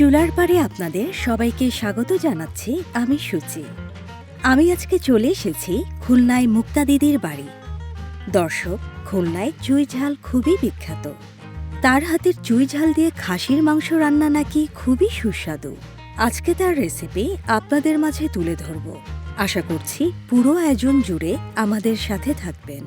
চুলার পারে আপনাদের সবাইকে স্বাগত জানাচ্ছি আমি সুচি। আমি আজকে চলে এসেছি খুলনায় মুক্তা দিদির বাড়ি। দর্শক, খুলনায় চুই ঝাল খুবই বিখ্যাত। তার হাতের চুই ঝাল দিয়ে খাসির মাংস রান্না নাকি খুবই সুস্বাদু। আজকে তার রেসিপি আপনাদের মাঝে তুলে ধরব। আশা করছি পুরো আয়োজন জুড়ে আমাদের সাথে থাকবেন।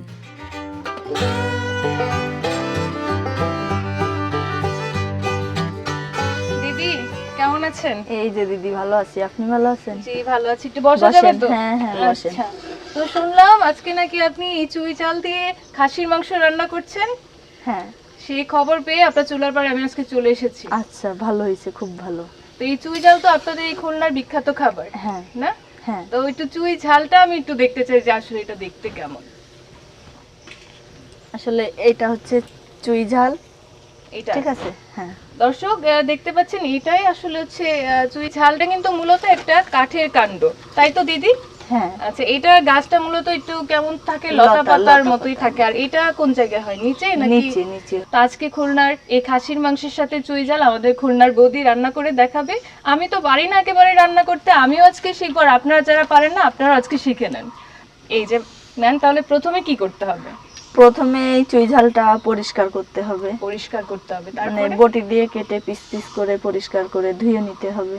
আছেন? এই যে দিদি ভালো আছি আপনি ভালো আছেন? জি ভালো আছি। একটু বসা যাবে তো? হ্যাঁ, হ্যাঁ, বসেন। আচ্ছা তো শুনলাম আজকে নাকি আপনি এই চুই চাল দিয়ে খাসির মাংস রান্না করছেন? হ্যাঁ। সেই খবর পেয়ে আপনার চুলার পাড়ে আমি আজকে চলে এসেছি। আচ্ছা ভালো হয়েছে খুব ভালো। তো এই চুই ঝাল তো আপনাদের এই খুলনার বিখ্যাত খাবার হ্যাঁ না? হ্যাঁ। তো একটু চুই ঝালটা আমি একটু দেখতে চাই যে আসলে এটা দেখতে কেমন। আসলে এটা হচ্ছে চুই ঝাল। এটা ঠিক আছে হ্যাঁ। দর্শক দেখতে পাচ্ছেন এটাই আসলে হচ্ছে চুই ঝালটা কিন্তু মূলত একটা কাঠের কাণ্ড। তাই তো দিদি? হ্যাঁ। আচ্ছা এটা গাছটা মূলত একটু কেমন থাকে? লতা লতা, পাতার মতোই থাকে। আর এটা কোন জায়গায় হয়? নিচে নাকি নিচে নিচে। তো আজকে খুলনার এই খাসির মাংসের সাথে চুই জাল আমাদের খুলনার বৌদি রান্না করে দেখাবে। আমি তো পারি না একেবারে রান্না করতে আমিও আজকে শিখব। আর আপনারা যারা পারেন না আপনারা আজকে শিখে নেন। এই যে নেন তাহলে প্রথমে কি করতে হবে? প্রথমে এই চুই ঝালটা পরিষ্কার করতে হবে। পরিষ্কার করতে হবে। মানে তারপরে বটি দিয়ে কেটে পিস পিস করে পরিষ্কার করে ধুয়ে নিতে হবে।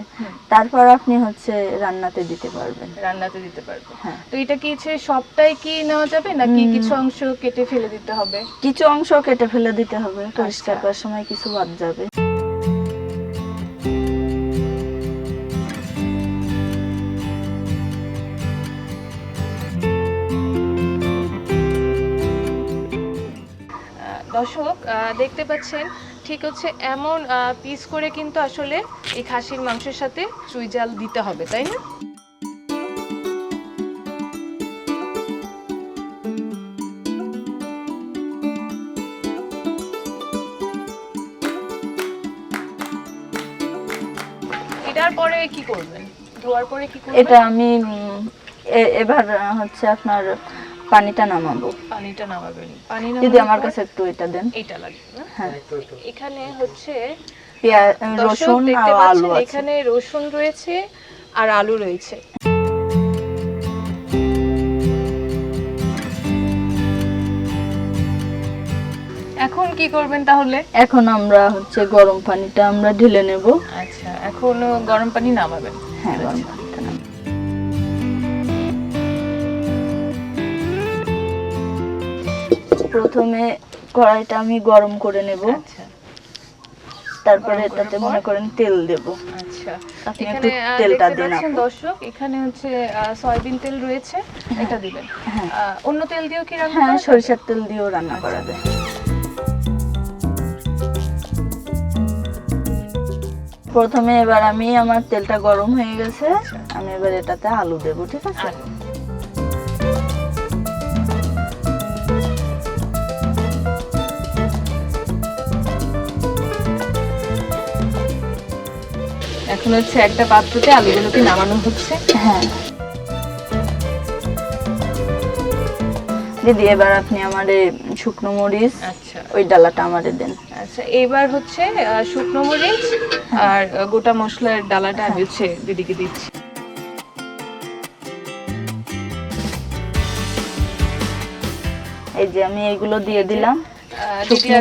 তারপর আপনি হচ্ছে রান্নাতে দিতে পারবেন। রান্নাতে দিতে পারব হ্যাঁ। তো এটা কি হচ্ছে সবটাই কি নেওয়া যাবে নাকি কিছু অংশ কেটে ফেলে দিতে হবে? কিছু অংশ কেটে ফেলে দিতে হবে। পরিষ্কার। করার সময় কিছু বাদ যাবে। দর্শক দেখতে পাচ্ছেন, ঠিক হচ্ছে, এমন পিস করে কিন্তু আসলে এই খাসির মাংসের সাথে চুই জাল দিতে হবে, তাই না? এটার পরে কি করবেন? ধোয়ার পরে কি করবেন? এটা আমি এবার হচ্ছে আপনার পানিটা নামাবো। পানিটা নামাবেন। পানি যদি আমার কাছে একটু এটা দেন। এটা লাগবে না হ্যাঁ। এখানে হচ্ছে পেঁয়াজ রসুন আর আলু আছে। এখানে রসুন রয়েছে আর আলু রয়েছে। এখন কি করবেন তাহলে? এখন আমরা হচ্ছে গরম পানিটা আমরা ঢেলে নেব। আচ্ছা এখন গরম পানি নামাবেন। হ্যাঁ গরম পানিটা প্রথমে কড়াইটা আমি গরম করে নেব। আচ্ছা। তারপরে এটাতে মনে করেন তেল দেব। আচ্ছা। আপনি এখানে একটু তেলটা দিন দর্শক এখানে হচ্ছে সয়াবিন তেল রয়েছে এটা দিবেন। হ্যাঁ। অন্য তেল দিয়েও কি রান্না হ্যাঁ সরিষার তেল দিয়েও রান্না করা যায়। প্রথমে এবার আমি আমার তেলটা গরম হয়ে গেছে। আচ্ছা। আমি এবার এটাতে আলু দেব ঠিক আছে? এখন হচ্ছে একটা পাত্রতে আলুগুলোকে নামানো হচ্ছে। হ্যাঁ। দিদি এবার আপনি আমার এই শুকনো মরিচ আচ্ছা। ওই ডালাটা আমারে দেন। আচ্ছা এবার হচ্ছে শুকনো মরিচ আর গোটা মশলার ডালাটা আমি হচ্ছে দিদিকে দিচ্ছি। এই যে আমি এইগুলো দিয়ে দিলাম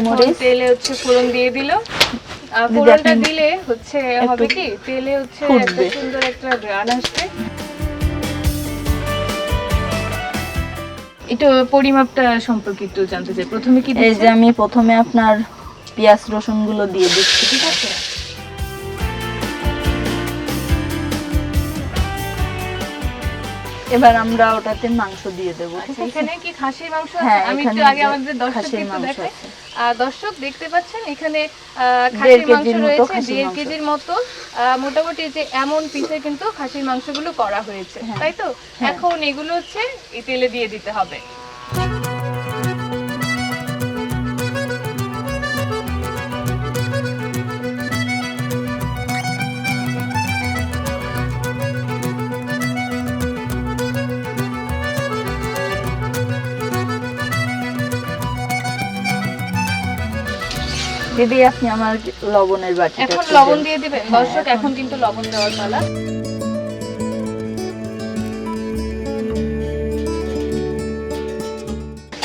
মরিচ। তেলে হচ্ছে ফোড়ন দিয়ে দিল। ফোড়নটা দিলে হচ্ছে হবে কি? তেলে হচ্ছে একটা সুন্দর একটা গ্রান আসবে। একটু পরিমাপটা সম্পর্কে একটু জানতে চাই। প্রথমে কি এই যে আমি প্রথমে আপনার পেঁয়াজ রসুনগুলো দিয়ে দিচ্ছি ঠিক আছে? এবার আমরা ওটাতে মাংস দিয়ে দেবো ঠিক আচ্ছা আছে? এখানে কি খাসির মাংস আছে? হ্যাঁ, আমি একটু আগে আমাদের দর্শকদের একটু দেখাই। দর্শক দেখতে পাচ্ছেন এখানে খাসির মাংস রয়েছে দেড় কেজির মতো। আহ, মোটামুটি যে এমন পিসে কিন্তু খাসির মাংসগুলো করা হয়েছে হ্যাঁ। তাই তো? হ্যাঁ। এখন এগুলো হচ্ছে তেলে দিয়ে দিতে হবে। দিদি আপনি আমার লবণের বাটিটা এখন লবণ দিয়ে দিবেন। দর্শক এখন কিন্তু লবণ দেওয়ার পালা।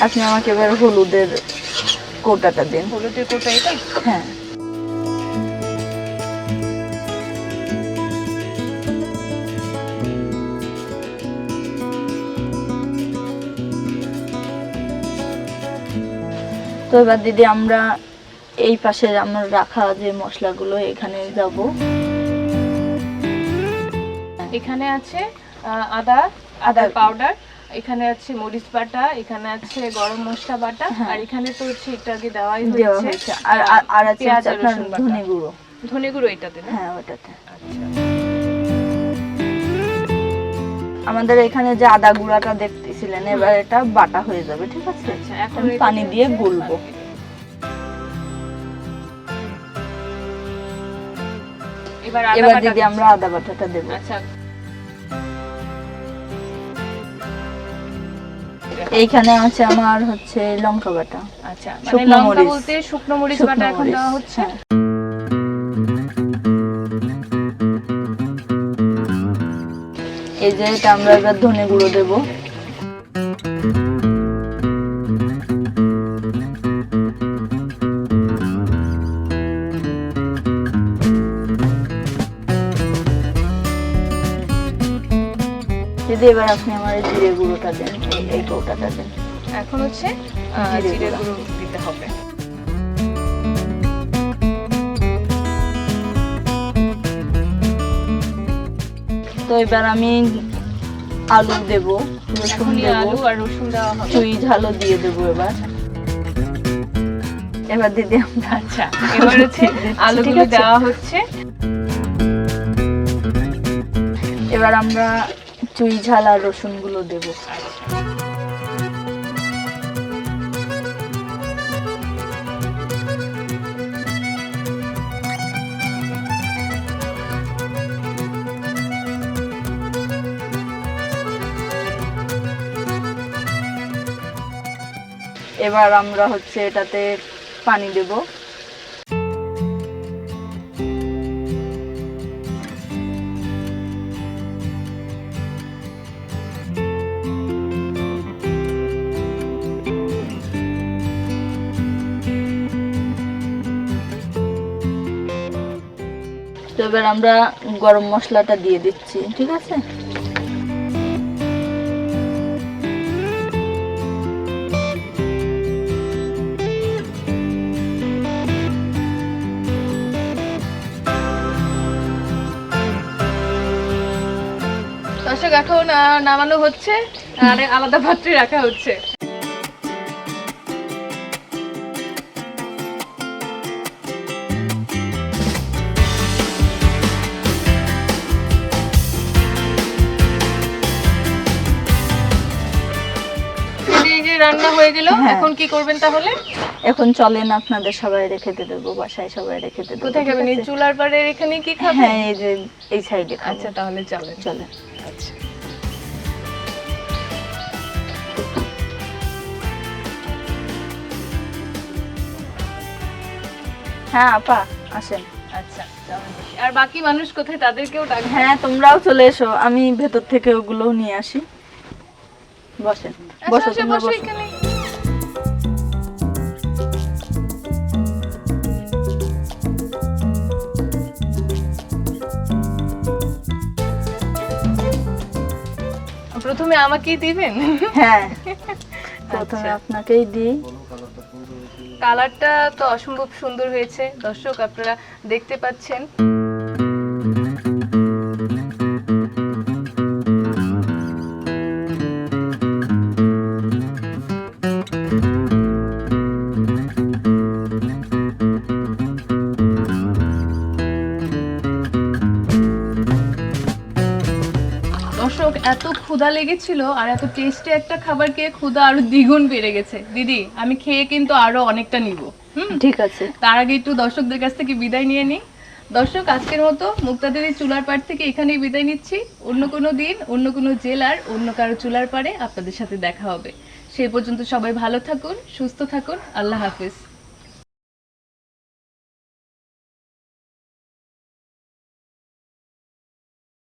আপনি আমাকে এবার হলুদের কোটাটা দিন। হলুদের কোটা এটা? হ্যাঁ। তো এবার দিদি আমরা এই পাশে আমার রাখা যে মশলাগুলো এখানে যাব। এখানে আছে আদা আদার পাউডার এখানে আছে মরিচ বাটা এখানে আছে গরম মশলা বাটা হ্যাঁ। আর এখানে তো হচ্ছে একটু আগে দেওয়াই হয়েছে। আর আর- আছে আপনার। ধনে গুঁড়ো। ধনে গুঁড়ো এটাতে হ্যাঁ ওটাতে। আচ্ছা। আমাদের এখানে যে আদা গুঁড়াটা দেখতেছিলেন এবার এটা বাটা হয়ে যাবে ঠিক আছে? আচ্ছা এখন পানি দিয়ে গুলবো। এবার দিদি আমরা আদা বাটাটা দেবো। আচ্ছা। এইখানে আছে আমার হচ্ছে লঙ্কা বাটা। আচ্ছা মানে লঙ্কা বলতে শুকনো মরিচ বাটা এখন দেওয়া হচ্ছে? হ্যাঁ। এই যে এটা আমরা এবার ধনে গুঁড়ো দেবো। এবার আপনি আমার জিরে গুঁড়োটা দেন এই- কৌটাটা দেন। এখন হচ্ছে জিরে গুঁড়ো। দিতে হবে। তো এবার আমি আলু দেব রসুন আলু আর রসুন দেওয়া হবে। চুই ঝালও দিয়ে দেবো এবার। এবার দিদি আমরা আচ্ছা এবার হচ্ছে আলুগুলো দেওয়া হচ্ছে। এবার আমরা চুই ঝাল আর রসুনগুলো দেবো। এবার আমরা হচ্ছে এটাতে পানি দেব। এবার আমরা গরম মশলাটা দিয়ে দিচ্ছি, ঠিক আছে? দর্শক, এখন নামানো হচ্ছে। আর আলাদা পাত্রে রাখা হচ্ছে। রান্না হয়ে গেল। হ্যাঁ। এখন কি করবেন তাহলে? এখন চলেন আপনাদের সবাই রেখে দেবো বাসায় সবাই রেখে দেবো। কোথায় খাবেন? এই চুলার পাড়ে এখানে কি খাবেন? হ্যাঁ এই যে এই সাইডে আচ্ছা তাহলে চলেন। চলে আচ্ছা। হ্যাঁ আপা আসেন। আচ্ছা আর বাকি মানুষ কোথায়? তাদেরকেও ডাক হ্যাঁ তোমরাও চলে এসো আমি ভেতর থেকে ওগুলো নিয়ে আসি। বসেন। বসো আচ্ছা, তোমরা বসো বসো। প্রথমে আমাকেই দিবেন? হ্যাঁ। প্রথমে আচ্ছা। আপনাকেই দিই। কালারটা তো অসম্ভব সুন্দর হয়েছে। দর্শক আপনারা দেখতে পাচ্ছেন। ক্ষুধা লেগেছিল আর এত টেস্টি একটা খাবার খেয়ে ক্ষুধা আরও দ্বিগুণ বেড়ে গেছে। দিদি আমি খেয়ে কিন্তু আরও অনেকটা নিব। হুম? ঠিক আছে। তার আগে একটু দর্শকদের কাছ থেকে বিদায় নিয়ে নিই। দর্শক আজকের মতো মুক্তা দেবী চুলার পাড় থেকে এখানেই বিদায় নিচ্ছি। অন্য কোনো দিন অন্য কোনো জেলার অন্য কারও চুলার পাড়ে আপনাদের সাথে দেখা হবে। সেই পর্যন্ত সবাই ভালো থাকুন সুস্থ থাকুন। আল্লাহ হাফিজ।